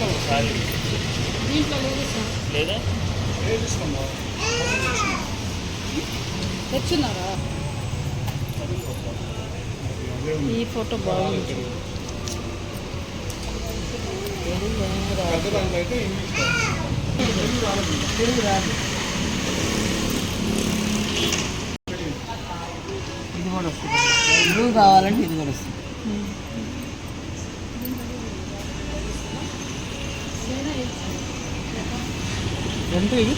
ఖాళీ దీంట్లో లేదు? సార్ లేదా తెచ్చున్నారా? ఈ ఫోటో బాగుంది. తెలుగు రాదు ఇది కూడా వస్తుంది. బ్లూ కావాలంటే ఇది కూడా వస్తుంది. ఎంత ఇది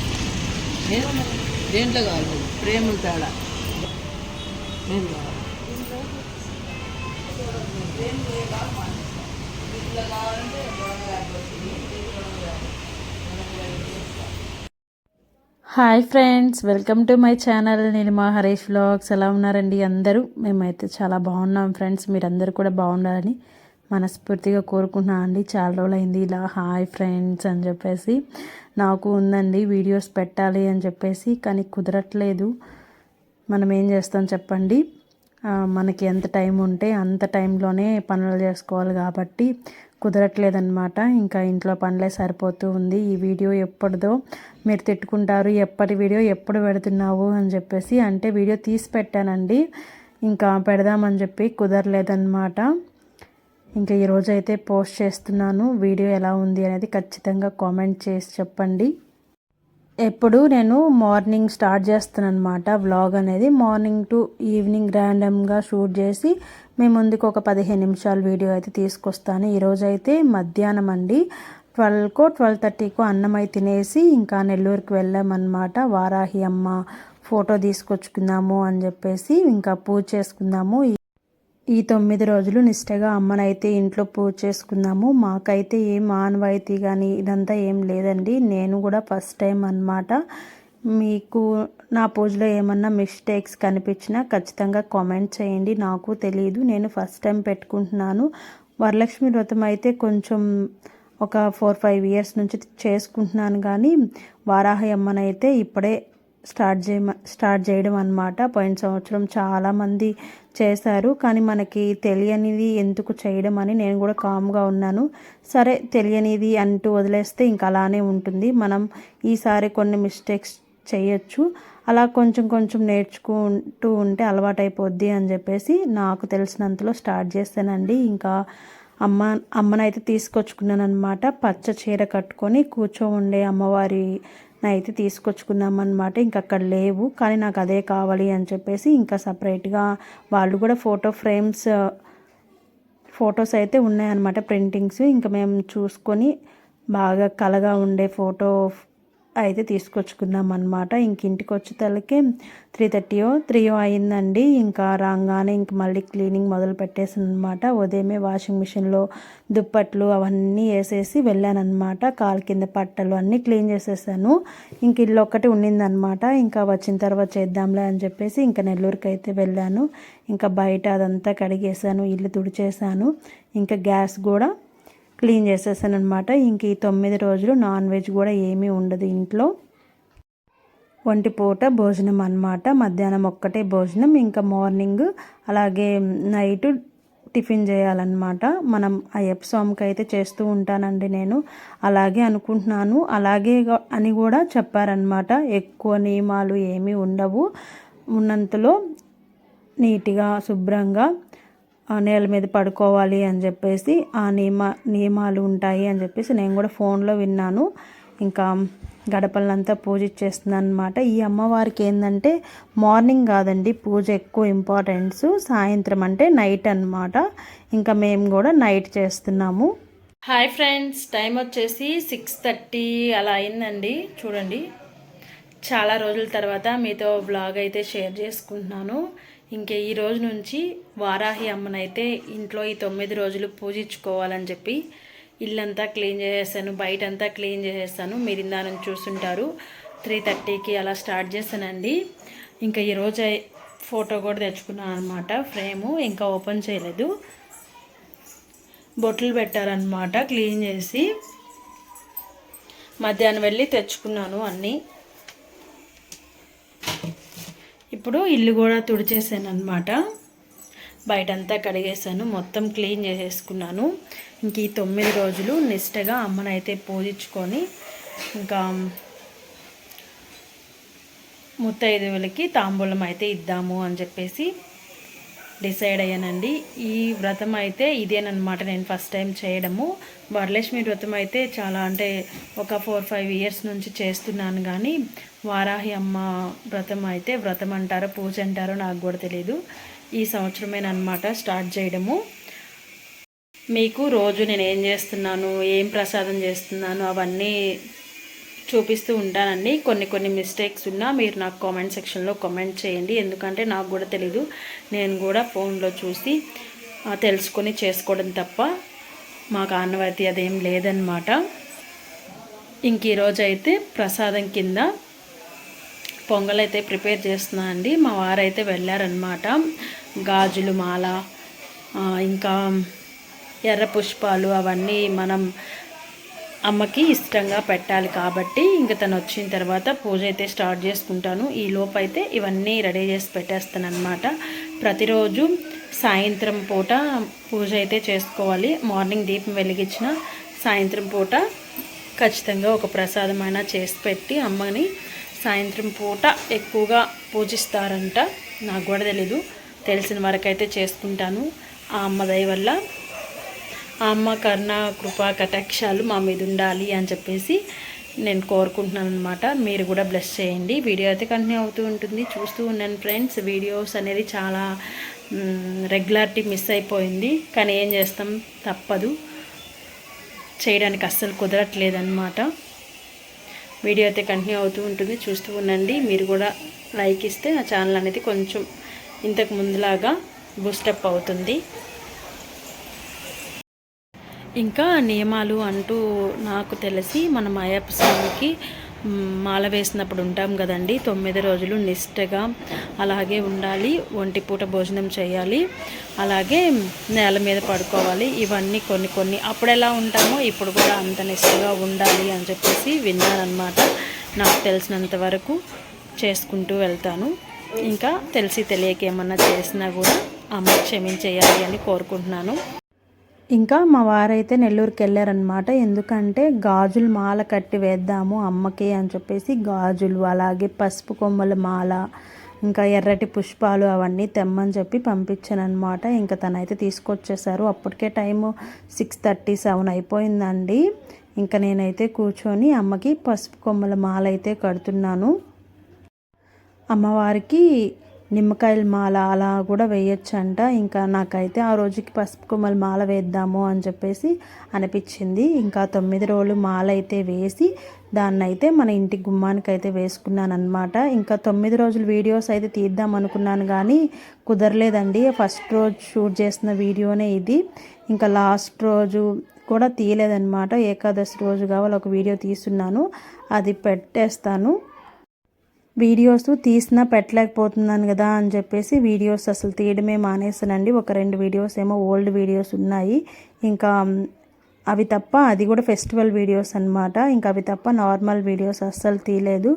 దేంట్లో కావాలి? ప్రేమ తేడా. కావాలి. Hi friends welcome to my channel. నేను మా హరీష్ వ్లాగ్స్. ఎలా ఉన్నారండి అందరూ? మేమైతే చాలా బాగున్నాం ఫ్రెండ్స్. మీరందరూ కూడా బాగుండాలని మనస్ఫూర్తిగా కోరుకుంటున్నాను అండి. చాలా రోజులైంది ఇలా హాయ్ ఫ్రెండ్స్ అని చెప్పేసి. నాకు ఉందండి వీడియోస్ పెట్టాలి అని చెప్పేసి కానీ కుదరట్లేదు. మనం ఏం చేస్తాం చెప్పండి? మనకి ఎంత టైం ఉంటే అంత టైంలోనే పనులు చేసుకోవాలి కాబట్టి కుదరట్లేదన్నమాట. ఇంకా ఇంట్లో పనులే సరిపోతూ ఉంది. ఈ వీడియో ఎప్పటిదో మీరు తిట్టుకుంటారు. ఎప్పటి వీడియో ఎప్పుడు పెడుతున్నావు అని చెప్పేసి అంటే వీడియో తీసి పెట్టానండి. ఇంకా పెడదామని చెప్పి కుదరలేదన్నమాట. ఇంకా ఈరోజు అయితే పోస్ట్ చేస్తున్నాను. వీడియో ఎలా ఉంది అనేది ఖచ్చితంగా కామెంట్ చేసి చెప్పండి. ఎప్పుడు నేను మార్నింగ్ స్టార్ట్ చేస్తాను అనమాట వ్లాగ్ అనేది. మార్నింగ్ టు ఈవినింగ్ ర్యాండమ్గా షూట్ చేసి మీ ముందుకు ఒక పదిహేను నిమిషాల వీడియో అయితే తీసుకొస్తాను. ఈరోజు అయితే మధ్యాహ్నం అండి. ట్వెల్వ్కో ట్వెల్వ్ థర్టీకో అన్నం అయితే తినేసి ఇంకా నెల్లూరుకి వెళ్ళామన్నమాట. వారాహి అమ్మ ఫోటో తీసుకొచ్చుకుందాము అని చెప్పేసి ఇంకా పూజ చేసుకుందాము. ఈ తొమ్మిది రోజులు నిష్టగా అమ్మనైతే ఇంట్లో పూజ చేసుకున్నాము. మాకైతే ఏం ఆనవాయితీ కానీ ఇదంతా ఏం లేదండి. నేను కూడా ఫస్ట్ టైం అన్నమాట. మీకు నా పూజలో ఏమన్నా మిస్టేక్స్ కనిపించినా ఖచ్చితంగా కామెంట్ చేయండి. నాకు తెలియదు నేను ఫస్ట్ టైం పెట్టుకుంటున్నాను. వరలక్ష్మి వ్రతం అయితే కొంచెం ఒక ఫోర్ ఫైవ్ ఇయర్స్ నుంచి చేసుకుంటున్నాను కానీ వారాహి అమ్మనైతే ఇప్పుడే స్టార్ట్ చేయ స్టార్ట్ చేయడం అనమాట పోయిన సంవత్సరం చాలామంది చేశారు. కానీ మనకి తెలియనిది ఎందుకు చేయడం అని నేను కూడా కామ్గా ఉన్నాను. సరే తెలియనిది అంటూ వదిలేస్తే ఇంకా అలానే ఉంటుంది. మనం ఈసారి కొన్ని మిస్టేక్స్ చేయొచ్చు. అలా కొంచెం కొంచెం నేర్చుకుంటూ ఉంటే అలవాటైపోద్ది అని చెప్పేసి నాకు తెలిసినంతలో స్టార్ట్ చేస్తానండి ఇంకా అమ్మ అమ్మనైతే తీసుకొచ్చుకున్నాను అనమాట పచ్చ చీర కట్టుకొని కూర్చో ఉండే అమ్మవారి అయితే తీసుకొచ్చుకున్నాం అనమాట ఇంకా అక్కడ లేవు కానీ నాకు అదే కావాలి అని చెప్పేసి ఇంకా సపరేట్గా వాళ్ళు కూడా ఫోటో ఫ్రేమ్స్ ఫొటోస్ అయితే ఉన్నాయన్నమాట ప్రింటింగ్స్. ఇంకా మేము చూసుకొని బాగా కలగా ఉండే ఫోటో అయితే తీసుకొచ్చుకున్నాం అనమాట ఇంక ఇంటికి వచ్చేతలకే త్రీ థర్టీయో త్రీయో అయిందండి. ఇంకా రాగానే ఇంక మళ్ళీ క్లీనింగ్ మొదలు పెట్టేసాను అనమాట ఉదయమే వాషింగ్ మిషన్లో దుప్పట్లు అవన్నీ వేసేసి వెళ్ళానమాట కాలు కింద పట్టలు అన్నీ క్లీన్ చేసేసాను. ఇంక ఇల్లు ఒక్కటి ఉండిందనమాట ఇంకా వచ్చిన తర్వాత చేద్దాంలే అని చెప్పేసి ఇంకా నెల్లూరుకి అయితే వెళ్ళాను. ఇంకా బయట అదంతా కడిగేసాను ఇల్లు తుడిచేసాను ఇంకా గ్యాస్ కూడా క్లీన్ చేసేసాను అనమాట ఇంక ఈ తొమ్మిది రోజులు నాన్ వెజ్ కూడా ఏమీ ఉండదు ఇంట్లో. ఒంటి పూట భోజనం అన్నమాట. మధ్యాహ్నం ఒక్కటే భోజనం. ఇంకా మార్నింగ్ అలాగే నైట్ టిఫిన్ చేయాలన్నమాట. మనం అయ్యప్ప స్వామికి అయితే చేస్తూ ఉంటానండి నేను. అలాగే అనుకుంటున్నాను. అలాగే అని కూడా చెప్పారనమాట ఎక్కువ నియమాలు ఏమీ ఉండవు. ఉన్నంతలో నీట్గా శుభ్రంగా నేల మీద పడుకోవాలి అని చెప్పేసి ఆ నియమ నియమాలు ఉంటాయి అని చెప్పేసి నేను కూడా ఫోన్లో విన్నాను. ఇంకా గడపలంతా పూజ ఇచ్చేస్తున్నాను అనమాట ఈ అమ్మవారికి ఏంటంటే మార్నింగ్ కాదండి పూజ ఎక్కువ ఇంపార్టెన్స్ సాయంత్రం అంటే నైట్ అన్నమాట. ఇంకా మేము కూడా నైట్ చేస్తున్నాము. హాయ్ ఫ్రెండ్స్ టైం వచ్చేసి సిక్స్ థర్టీ అలా అయిందండి. చూడండి చాలా రోజుల తర్వాత మీతో బ్లాగ్ అయితే షేర్ చేసుకుంటున్నాను. ఇంకా ఈ రోజు నుంచి వారాహి అమ్మనైతే ఇంట్లో ఈ తొమ్మిది రోజులు పూజించుకోవాలని చెప్పి ఇల్లంతా క్లీన్ చేసేసాను బయట అంతా క్లీన్ చేసేసాను మీరు ఇందా నుంచి చూస్తుంటారు. త్రీ థర్టీకి అలా స్టార్ట్ చేశానండి ఇంకా ఈరోజు ఫోటో కూడా తెచ్చుకున్నాను అనమాట ఫ్రేము ఇంకా ఓపెన్ చేయలేదు. బొట్లు పెట్టారనమాట క్లీన్ చేసి. మధ్యాహ్నం వెళ్ళి తెచ్చుకున్నాను అన్నీ. ఇప్పుడు ఇల్లు కూడా తుడిచేసాను అనమాట బయటంతా కడిగేసాను మొత్తం క్లీన్ చేసేసుకున్నాను. ఇంక ఈ తొమ్మిది రోజులు నిష్టగా అమ్మనైతే పూజించుకొని ఇంకా ముత్తైదువులకి తాంబూలం అయితే ఇద్దాము అని చెప్పేసి డిసైడ్ అయ్యానండి. ఈ వ్రతం అయితే ఇదేనమాట నేను ఫస్ట్ టైం చేయడము. వరలక్ష్మి వ్రతం అయితే చాలా అంటే ఒక ఫోర్ ఫైవ్ ఇయర్స్ నుంచి చేస్తున్నాను కానీ వారాహి అమ్మ వ్రతం అయితే వ్రతం అంటారో పూజ అంటారో నాకు కూడా తెలియదు ఈ సంవత్సరమేనమాట స్టార్ట్ చేయడము. మీకు రోజు నేను ఏం చేస్తున్నాను ఏం ప్రసాదం చేస్తున్నాను అవన్నీ చూపిస్తూ ఉంటానండి. కొన్ని కొన్ని మిస్టేక్స్ ఉన్నా మీరు నాకు కామెంట్ సెక్షన్లో కామెంట్ చేయండి. ఎందుకంటే నాకు కూడా తెలీదు. నేను కూడా ఫోన్లో చూసి తెలుసుకొని చేసుకోవడం తప్ప మాకు ఆనవాయితీ అదేం లేదనమాట ఇంక ఈరోజు అయితే ప్రసాదం కింద పొంగల్ అయితే ప్రిపేర్ చేస్తున్నా అండి. మా వారైతే వెళ్ళారనమాట గాజులు మాల ఇంకా ఎర్ర పుష్పాలు అవన్నీ మనం అమ్మకి ఇష్టంగా పెట్టాలి కాబట్టి ఇంకా తను వచ్చిన తర్వాత పూజ అయితే స్టార్ట్ చేసుకుంటాను. ఈ లోపైతే ఇవన్నీ రెడీ చేసి పెట్టేస్తాను అనమాట ప్రతిరోజు సాయంత్రం పూట పూజ అయితే చేసుకోవాలి. మార్నింగ్ దీపం వెలిగించిన సాయంత్రం పూట ఖచ్చితంగా ఒక ప్రసాదమైన చేసి పెట్టి అమ్మని సాయంత్రం పూట ఎక్కువగా పూజిస్తారంట. నాకు కూడా తెలీదు. తెలిసిన వరకైతే చేసుకుంటాను. ఆ అమ్మ దయ వల్ల ఆ అమ్మ కరుణ కృపా కటాక్షాలు మా మీద ఉండాలి అని చెప్పేసి నేను కోరుకుంటున్నాను అనమాట మీరు కూడా బ్లెస్ చేయండి. వీడియో అయితే కంటిన్యూ అవుతూ ఉంటుంది. చూస్తూ ఉన్నాను ఫ్రెండ్స్ వీడియోస్ అనేది చాలా రెగ్యులారిటీ మిస్ అయిపోయింది. కానీ ఏం చేస్తాం? తప్పదు. చేయడానికి అస్సలు కుదరట్లేదన్నమాట. వీడియో అయితే కంటిన్యూ అవుతూ ఉంటుంది. చూస్తూ ఉండండి. మీరు కూడా లైక్ ఇస్తే ఆ ఛానల్ అనేది కొంచెం ఇంతకు ముందులాగా బూస్టప్ అవుతుంది. ఇంకా నియమాలు అంటూ నాకు తెలిసి మనం అయ్యప్ప స్వామికి మాల వేసినప్పుడు ఉంటాం కదండి. తొమ్మిది రోజులు నిష్టగా అలాగే ఉండాలి. ఒంటి పూట భోజనం చేయాలి. అలాగే నేల మీద పడుకోవాలి. ఇవన్నీ కొన్ని కొన్ని అప్పుడు ఎలా ఉంటామో ఇప్పుడు కూడా అంత నిష్టగా ఉండాలి అని చెప్పేసి విన్నానమాట నాకు తెలిసినంత వరకు చేసుకుంటూ వెళ్తాను. ఇంకా తెలిసి తెలియక ఏమన్నా చేసినా కూడా అమ్మ క్షమించేయాలి అని కోరుకుంటున్నాను. ఇంకా మా వారైతే నెల్లూరుకి వెళ్ళారనమాట ఎందుకంటే గాజులు మాల కట్టి వేద్దాము అమ్మకి అని చెప్పేసి గాజులు అలాగే పసుపు కొమ్మల మాల ఇంకా ఎర్రటి పుష్పాలు అవన్నీ తెమ్మని చెప్పి పంపించానమాట ఇంకా తనైతే తీసుకొచ్చేసారు. అప్పటికే టైము సిక్స్ థర్టీ సెవెన్ అయిపోయిందండి. ఇంకా నేనైతే కూర్చొని అమ్మకి పసుపు కొమ్మల మాల అయితే కడుతున్నాను. అమ్మవారికి నిమ్మకాయల మాల అలా కూడా వేయొచ్చంట. ఇంకా నాకైతే ఆ రోజుకి పసుపు కొమ్మల మాల వేద్దాము అని చెప్పేసి అనిపించింది. ఇంకా తొమ్మిది రోజులు మాల అయితే వేసి దాన్ని అయితే మన ఇంటి గుమ్మానికి అయితే వేసుకున్నాను అనమాట ఇంకా తొమ్మిది రోజులు వీడియోస్ అయితే తీద్దాం అనుకున్నాను కానీ కుదరలేదండి. ఫస్ట్ రోజు షూట్ చేసిన వీడియోనే ఇది. ఇంకా లాస్ట్ రోజు కూడా తీయలేదన్నమాట. ఏకాదశి రోజు కావాలి ఒక వీడియో తీస్తున్నాను. అది పెట్టేస్తాను. వీడియోస్ తీసినా పెట్టలేకపోతున్నాను కదా అని చెప్పేసి వీడియోస్ అసలు తీయడమే మానేసానండి ఒక రెండు వీడియోస్ ఏమో ఓల్డ్ వీడియోస్ ఉన్నాయి. ఇంకా అవి తప్ప అది కూడా ఫెస్టివల్ వీడియోస్ అనమాట ఇంకా అవి తప్ప నార్మల్ వీడియోస్ అస్సలు తీయలేదు.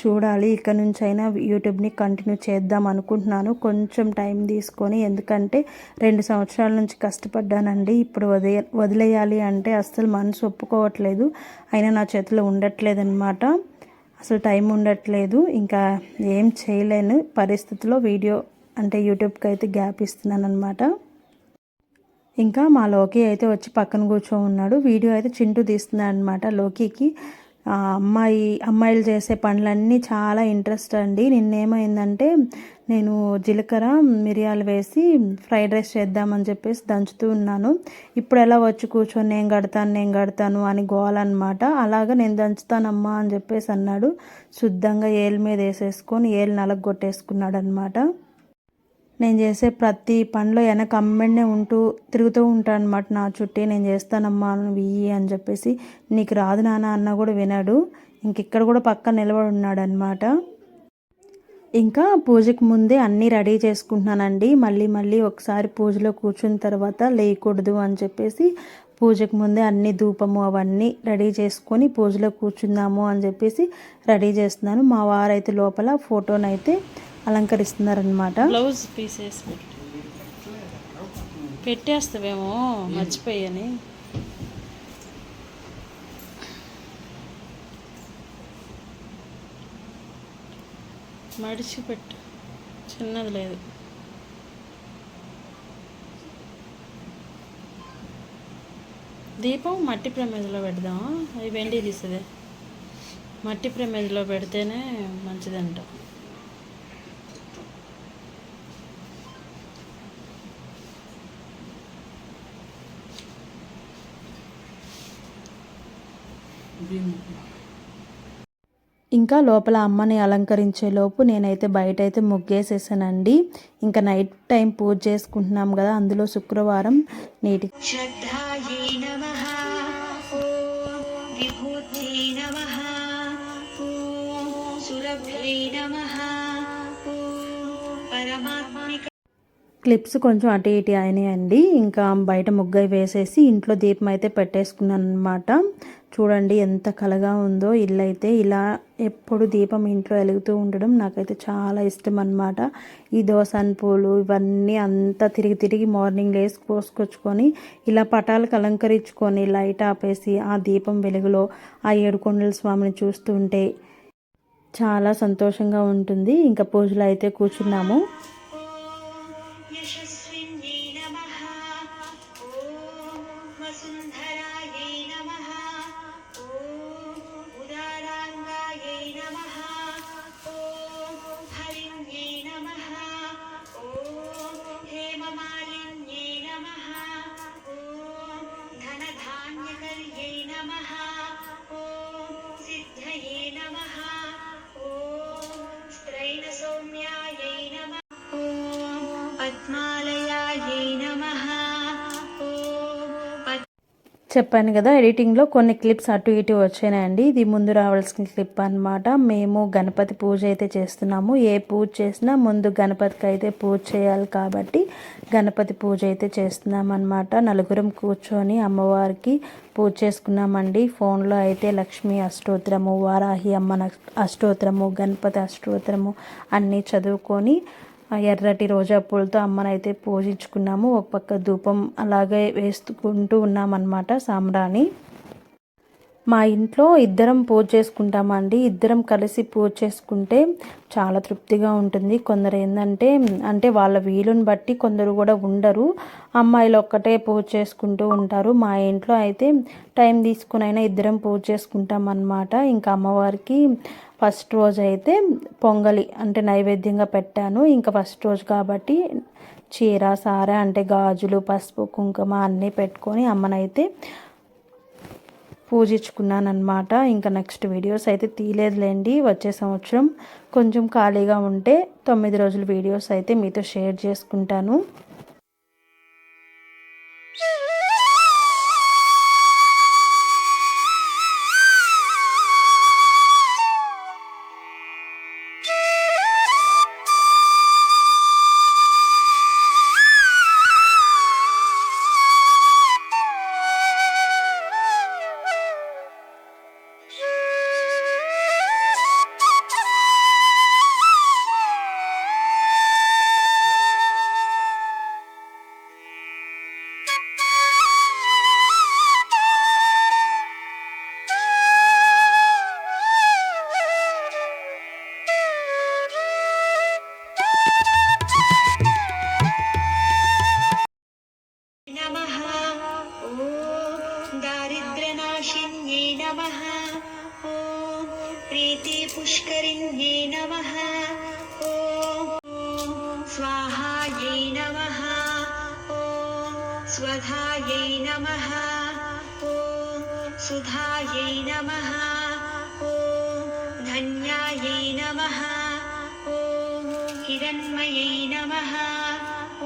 చూడాలి ఇక్కడ నుంచి అయినా యూట్యూబ్ని కంటిన్యూ చేద్దాం అనుకుంటున్నాను. కొంచెం టైం తీసుకొని ఎందుకంటే రెండు సంవత్సరాల నుంచి కష్టపడ్డానండి. ఇప్పుడు వదిలే వదిలేయాలి అంటే అస్సలు మనసు ఒప్పుకోవట్లేదు. అయినా నా చేతిలో ఉండట్లేదన్నమాట. అసలు టైం ఉండట్లేదు. ఇంకా ఏం చేయలేను. పరిస్థితిలో వీడియో అంటే యూట్యూబ్కి అయితే గ్యాప్ ఇస్తున్నాను అనమాట ఇంకా మా లోకి అయితే వచ్చి పక్కన కూర్చో ఉన్నాడు వీడియో అయితే చింటూ తీస్తున్నాడు అనమాట లోకికి. అమ్మాయి అమ్మాయిలు చేసే పనులన్నీ చాలా ఇంట్రెస్ట్ అండి. నిన్నేమైందంటే నేను జీలకర్ర మిరియాలు వేసి ఫ్రైడ్ రైస్ చేద్దామని చెప్పేసి దంచుతూ ఉన్నాను. ఇప్పుడు ఎలా వచ్చి కూర్చొని నేను కడతాను నేను కడతాను అని గోలన్నమాట అలాగా నేను దంచుతానమ్మా అని చెప్పేసి అన్నాడు. శుద్ధంగా ఏలు మీద వేసేసుకొని ఏలు నలగొట్టేసుకున్నాడు అనమాట నేను చేసే ప్రతి పనిలో వెనక అమ్మెండే ఉంటూ తిరుగుతూ ఉంటాను అనమాట నా చుట్టే నేను చేస్తానమ్మా నువ్వు ఇయ్యి అని చెప్పేసి నీకు రాదు నాన్న అన్న కూడా వినాడు. ఇంక ఇక్కడ కూడా పక్క నిలబడి ఉన్నాడు అనమాట ఇంకా పూజకు ముందే అన్నీ రెడీ చేసుకుంటున్నానండి. మళ్ళీ మళ్ళీ ఒకసారి పూజలో కూర్చున్న తర్వాత లేయకూడదు అని చెప్పేసి పూజకు ముందే అన్ని ధూపము అవన్నీ రెడీ చేసుకొని పూజలో కూర్చుందాము అని చెప్పేసి రెడీ చేస్తున్నాను. మా వారైతే లోపల ఫోటోనైతే అలంకరిస్తున్నారనమాట బ్లౌజ్ పీసెస్ పెట్టేస్తావేమో మర్చిపోయాని. మడిచిపెట్టు చిన్నది లేదు. దీపం మట్టి ప్రమేజ్లో పెడదాం అవి వెండి తీసేదే. మట్టి ప్రమేజ్లో పెడితేనే మంచిదంట. ఇంకా లోపల అమ్మని అలంకరించేలోపు నేనైతే బయట అయితే ముగ్గేసేసానండి. ఇంకా నైట్ టైం పూజ చేసుకుంటున్నాం కదా అందులో శుక్రవారం నీటి క్లిప్స్ కొంచెం అటు ఇటు అయినాయండి. ఇంకా బయట ముగ్గు వేసేసి ఇంట్లో దీపం అయితే పెట్టేసుకున్నాను అనమాట చూడండి ఎంత కలగా ఉందో. ఇల్లు అయితే ఇలా ఎప్పుడు దీపం ఇంట్లో వెలుగుతూ ఉండడం నాకైతే చాలా ఇష్టం అనమాట ఈ దోసన్ పూలు ఇవన్నీ అంతా తిరిగి తిరిగి మార్నింగ్ లేసి కోసుకొచ్చుకొని ఇలా పటాలకు అలంకరించుకొని లైట్ ఆపేసి ఆ దీపం వెలుగులో ఆ ఏడుకొండల స్వామిని చూస్తుంటే చాలా సంతోషంగా ఉంటుంది. ఇంకా పూజలు అయితే కూర్చున్నాము. చెప్పాను కదా ఎడిటింగ్లో కొన్ని క్లిప్స్ అటు ఇటు వచ్చాయండి. ఇది ముందు రావాల్సిన క్లిప్ అన్నమాట. మేము గణపతి పూజ అయితే చేస్తున్నాము. ఏ పూజ చేసినా ముందు గణపతికి అయితే పూజ చేయాలి కాబట్టి గణపతి పూజ అయితే చేస్తున్నామన్నమాట. నలుగురం కూర్చొని అమ్మవారికి పూజ చేసుకున్నామండి. ఫోన్లో అయితే లక్ష్మీ అష్టోత్తరము వారాహి అమ్మ అష్టోత్తరము గణపతి అష్టోత్తరము అన్నీ చదువుకొని ఎర్రటి రోజా పూలతో అమ్మనైతే పూజించుకున్నాము. ఒక పక్క ధూపం అలాగే వేసుకుంటూ ఉన్నామన్నమాట సాంబ్రాణి. మా ఇంట్లో ఇద్దరం పూజ చేసుకుంటామండి. ఇద్దరం కలిసి పూజ చేసుకుంటే చాలా తృప్తిగా ఉంటుంది. కొందరు ఏంటంటే అంటే వాళ్ళ వీలుని బట్టి కొందరు కూడా ఉండరు. అమ్మాయిలు ఒక్కటే పూజ చేసుకుంటూ ఉంటారు. మా ఇంట్లో అయితే టైం తీసుకునైనా ఇద్దరం పూజ చేసుకుంటాం అన్నమాట ఇంకా అమ్మవారికి ఫస్ట్ రోజు అయితే పొంగలి అంటే నైవేద్యంగా పెట్టాను. ఇంకా ఫస్ట్ రోజు కాబట్టి చీర సార అంటే గాజులు పసుపు కుంకుమ అన్నీ పెట్టుకొని అమ్మనైతే పూజించుకున్నాను అనమాట ఇంకా నెక్స్ట్ వీడియోస్ అయితే తీయలేదులేండి. వచ్చే సంవత్సరం కొంచెం ఖాళీగా ఉంటే తొమ్మిది రోజుల వీడియోస్ అయితే మీతో షేర్ చేసుకుంటాను. తన్మయై నమ.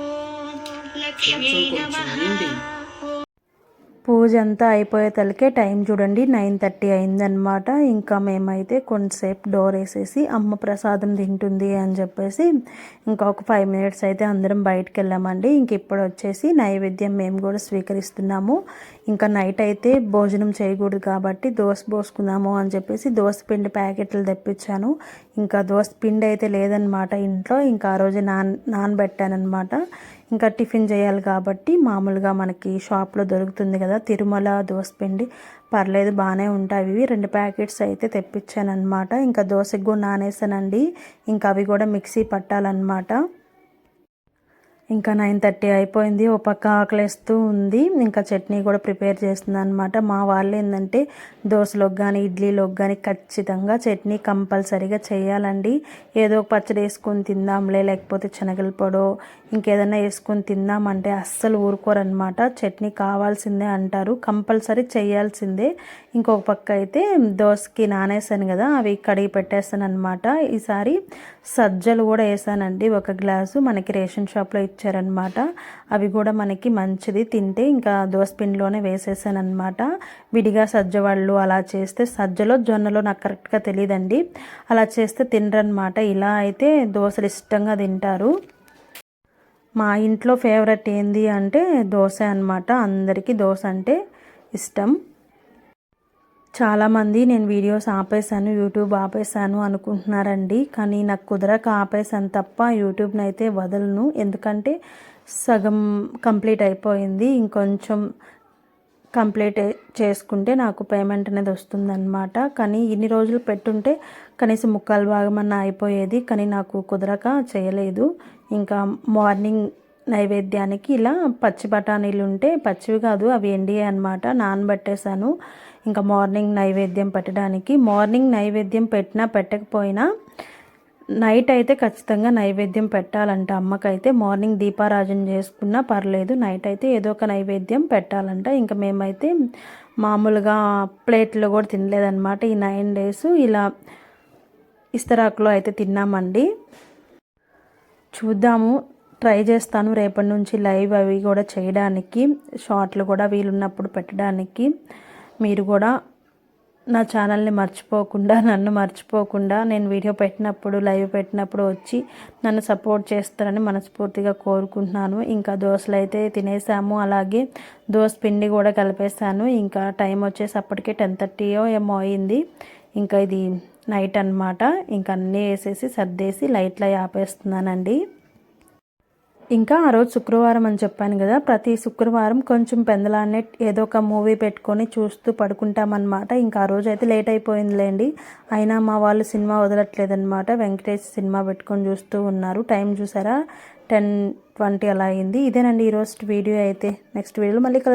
ఓం లక్ష్మీ నమ. పూజ అంతా అయిపోయే తలకే టైం చూడండి నైన్ థర్టీ అయిందనమాట ఇంకా మేమైతే కొంతసేపు డోర్ వేసేసి అమ్మ ప్రసాదం తింటుంది అని చెప్పేసి ఇంకా ఒక ఫైవ్ మినిట్స్ అయితే అందరం బయటకు వెళ్ళామండి ఇంక ఇప్పుడు వచ్చేసి నైవేద్యం మేము కూడా స్వీకరిస్తున్నాము. ఇంకా నైట్ అయితే భోజనం చేయకూడదు కాబట్టి దోశ పోసుకుందాము అని చెప్పేసి దోశ పిండి ప్యాకెట్లు తెప్పించాను. ఇంకా దోశ పిండి అయితే లేదనమాట ఇంట్లో. ఇంకా ఆ రోజు నాన్ నానబెట్టానమాట ఇంకా టిఫిన్ చేయాలి కాబట్టి మామూలుగా మనకి షాప్లో దొరుకుతుంది కదా తిరుమల దోశ పిండి. పర్లేదు బాగానే ఉంటాయి ఇవి. రెండు ప్యాకెట్స్ అయితే తెప్పించాను అనమాట ఇంకా దోశకు కూడా నానేసానండి ఇంకా అవి కూడా మిక్సీ పట్టాలన్నమాట. ఇంకా నైన్ థర్టీ అయిపోయింది. ఓ పక్క ఆకలేస్తూ ఉంది. ఇంకా చట్నీ కూడా ప్రిపేర్ చేస్తుంది అనమాట మా వాళ్ళు ఏంటంటే దోశలోకి కానీ ఇడ్లీలోకి కానీ ఖచ్చితంగా చట్నీ కంపల్సరీగా చేయాలండి. ఏదో ఒక పచ్చడి వేసుకొని తిందాంలే లేకపోతే శనగల పొడో ఇంకేదైనా వేసుకొని తిందామంటే అస్సలు ఊరుకోరనమాట చట్నీ కావాల్సిందే అంటారు. కంపల్సరీ చేయాల్సిందే. ఇంకొక పక్క అయితే దోశకి నానేసాను కదా అవి కడిగి పెట్టేస్తాను అనమాట ఈసారి సజ్జలు కూడా వేసానండి. ఒక గ్లాసు మనకి రేషన్ షాప్లో ఇచ్చారనమాట అవి కూడా మనకి మంచిది. తింటే ఇంకా దోశ పిండిలోనే వేసేసాను అనమాట విడిగా సజ్జ వాళ్ళు అలా చేస్తే సజ్జలో జొన్నలో నాకు కరెక్ట్గా తెలియదండి అలా చేస్తే తినరనమాట ఇలా అయితే దోశలు ఇష్టంగా తింటారు. మా ఇంట్లో ఫేవరెట్ ఏంది అంటే దోశ అనమాట అందరికీ దోశ అంటే ఇష్టం. చాలామంది నేను వీడియోస్ ఆపేశాను యూట్యూబ్ ఆపేశాను అనుకుంటున్నారండి. కానీ నాకు కుదరక ఆపేశాను తప్ప యూట్యూబ్ని అయితే వదలను. ఎందుకంటే సగం కంప్లీట్ అయిపోయింది. ఇంకొంచెం కంప్లీట్ చేసుకుంటే నాకు పేమెంట్ అనేది వస్తుందన్నమాట. కానీ ఇన్ని రోజులు పెట్టుంటే కనీసం ముక్కాలు భాగమన్నా అయిపోయేది. కానీ నాకు కుదరక చేయలేదు. ఇంకా మార్నింగ్ నైవేద్యానికి ఇలా పచ్చి బఠానీలు ఉంటే పచ్చివి కాదు అవి ఎండియే అనమాట నానబెట్టేశాను. ఇంకా మార్నింగ్ నైవేద్యం పెట్టడానికి. మార్నింగ్ నైవేద్యం పెట్టినా పెట్టకపోయినా నైట్ అయితే ఖచ్చితంగా నైవేద్యం పెట్టాలంట అమ్మకైతే. మార్నింగ్ దీపారాజన చేసుకున్నా పర్లేదు నైట్ అయితే ఏదో ఒక నైవేద్యం పెట్టాలంట. ఇంకా మేమైతే మామూలుగా ప్లేట్లో కూడా తినలేదన్నమాట. ఈ నైన్ డేస్ ఇలా ఇస్తరాకులో అయితే తిన్నామండి. చూద్దాము ట్రై చేస్తాను రేపటి నుంచి లైవ్ అవి కూడా చేయడానికి షార్ట్లు కూడా వీలున్నప్పుడు పెట్టడానికి. మీరు కూడా నా ఛానల్ని మర్చిపోకుండా నన్ను మర్చిపోకుండా నేను వీడియో పెట్టినప్పుడు లైవ్ పెట్టినప్పుడు వచ్చి నన్ను సపోర్ట్ చేస్తారని మనస్ఫూర్తిగా కోరుకుంటున్నాను. ఇంకా దోశలు అయితే తినేసాము. అలాగే దోశ పిండి కూడా కలిపేసాను ఇంకా టైం వచ్చేసి అప్పటికే టెన్ థర్టీయో ఏమో అయింది. ఇంకా ఇది నైట్ అనమాట ఇంకా అన్నీ వేసేసి సర్దేసి లైట్లో ఆపేస్తున్నానండి. ఇంకా ఆ రోజు శుక్రవారం అని చెప్పాను కదా ప్రతి శుక్రవారం కొంచెం పెందలాన్నే ఏదో ఒక మూవీ పెట్టుకొని చూస్తూ పడుకుంటామన్నమాట. ఇంకా ఆ రోజు అయితే లేట్ అయిపోయిందిలేండి. అయినా మా వాళ్ళు సినిమా వదలట్లేదన్నమాట. వెంకటేష్ సినిమా పెట్టుకొని చూస్తూ ఉన్నారు. టైం చూసారా? టెన్ ట్వంటీ అలా అయింది. ఇదేనండి ఈరోజు వీడియో అయితే. నెక్స్ట్ వీడియోలో మళ్ళీ